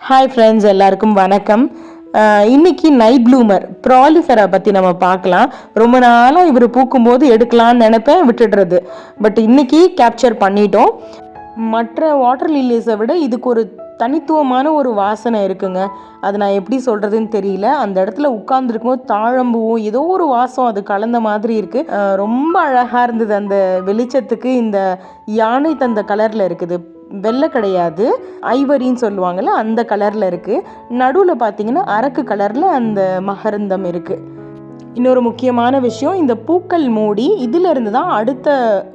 Hi friends எல்லாருக்கும் வணக்கம். இன்னைக்கு நைட் ப்ளூமர் ப்ராலிஃபெரா பற்றி நம்ம பார்க்கலாம். ரொம்ப நாளாக இவர் பூக்கும்போது எடுக்கலாம்னு நினைப்பேன் விட்டுடுறது. பட் இன்னைக்கு கேப்சர் பண்ணிட்டோம். மற்ற வாட்டர் லில்லிஸை விட இதுக்கு ஒரு தனித்துவமான ஒரு வாசனை இருக்குங்க. அது நான் எப்படி சொல்கிறதுன்னு தெரியல. அந்த இடத்துல உட்காந்துருக்கும் தாழம்பூவும் ஏதோ ஒரு வாசம் அது கலந்த மாதிரி இருக்குது ரொம்ப அழகாக இருந்தது அந்த வெளிச்சத்துக்கு. இந்த யானை தந்த கலரில் இருக்குது. வெள்ளை கிடையாது ஐவரின்னு சொல்லுவாங்கள்ல அந்த கலரில் இருக்குது நடுவில் பார்த்தீங்கன்னா அரக்கு கலரில் அந்த மகரந்தம் இருக்குது இன்னொரு முக்கியமான விஷயம் இந்த பூக்கள் மூடி இதிலிருந்து தான் அடுத்த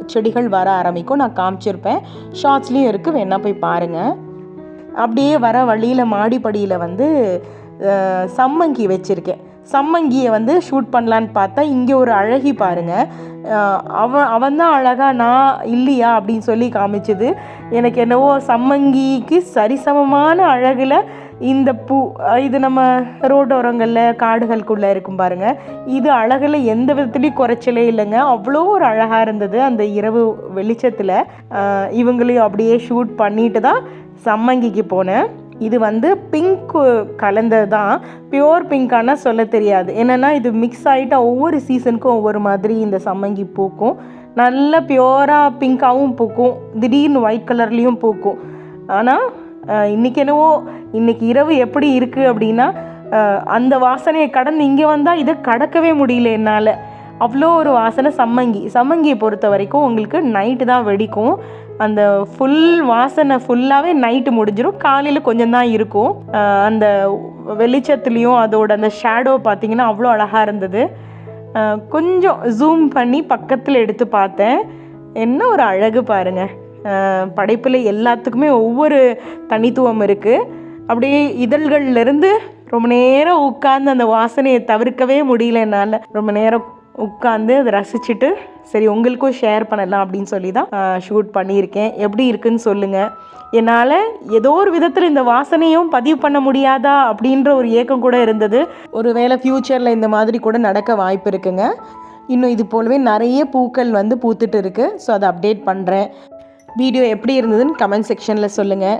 செடிகள் வர ஆரம்பிக்கும். நான் காமிச்சிருப்பேன். ஷார்ட்ஸ்லேயும் இருக்குது வேணா போய் பாருங்கள் அப்படியே வர வழியில் மாடிப்படியில் வந்து சம்மங்கி வச்சுருக்கேன். சம்மங்கியை வந்து ஷூட் பண்ணலான்னு பார்த்தா இங்கே ஒரு அழகி பாருங்க. அவன் அவன் தான் அழகா நான் இல்லையா? அப்படின்னு சொல்லி காமிச்சது. எனக்கு என்னவோ சம்மங்கிக்கு சரிசமமான அழகில் இந்த பூ இது நம்ம ரோட்டோரங்களில் காடுகளுக்குள்ளே இருக்கும் பாருங்கள் இது அழகில் எந்த விதத்துலேயும் குறைச்சலே இல்லைங்க. அவ்வளோ ஒரு அழகாக இருந்தது அந்த இரவு வெளிச்சத்தில். இவங்களையும் அப்படியே ஷூட் பண்ணிட்டு தான் சம்மங்கிக்கு போனேன். இது வந்து பிங்க் கலந்தது தான் பியோர் பிங்கானா சொல்ல தெரியாது. என்னென்னா இது மிக்ஸ் ஆகிட்டா ஒவ்வொரு சீசனுக்கும் ஒவ்வொரு மாதிரி இந்த சம்மங்கி பூக்கும். நல்ல பியோராக பிங்காகவும் பூக்கும். திடீர்னு ஒயிட் கலர்லேயும் பூக்கும். ஆனால் இன்றைக்கி என்னவோ இன்றைக்கி இரவு எப்படி இருக்குது அப்படின்னா அந்த வாசனையை கடந்து இங்கே வந்தால் இதை கடக்கவே முடியல என்னால். அவ்வளோ ஒரு வாசனை சம்மங்கி. சம்மங்கியை பொறுத்த வரைக்கும் உங்களுக்கு நைட்டு தான் வெடிக்கும். அந்த ஃபுல் வாசனை ஃபுல்லாகவே நைட்டு முடிஞ்சிடும் காலையில் கொஞ்சம் தான் இருக்கும். அந்த வெளிச்சத்துலேயும் அதோட அந்த ஷேடோ பார்த்தீங்கன்னா அவ்வளோ அழகாக இருந்தது. கொஞ்சம் ஜூம் பண்ணி பக்கத்தில் எடுத்து பார்த்தேன். என்ன ஒரு அழகு பாருங்க. படைப்பில் எல்லாத்துக்குமே ஒவ்வொரு தனித்துவம் இருக்குது அப்படியே இதழ்கள்லேருந்து ரொம்ப நேரம் உட்கார்ந்து அந்த வாசனையை தவிர்க்கவே முடியல என்னால். ரொம்ப நேரம் உட்காந்து அதை ரசிச்சுட்டு சரி உங்களுக்கும் ஷேர் பண்ணலாம் அப்படின்னு சொல்லி தான் ஷூட் பண்ணியிருக்கேன். எப்படி இருக்குன்னு சொல்லுங்கள் என்னால் ஏதோ ஒரு விதத்தில் இந்த வாசனையும் பதிவு பண்ண முடியாதா அப்படின்ற ஒரு ஏக்கம் கூட இருந்தது. ஒரு வேளை ஃப்யூச்சரில் இந்த மாதிரி கூட நடக்க வாய்ப்பு இருக்குங்க. இன்னும் இது போலவே நிறைய பூக்கள் வந்து பூத்துட்டு இருக்குது ஸோ அதை அப்டேட் பண்ணுறேன் வீடியோ எப்படி இருந்ததுன்னு கமெண்ட் செக்ஷனில் சொல்லுங்கள்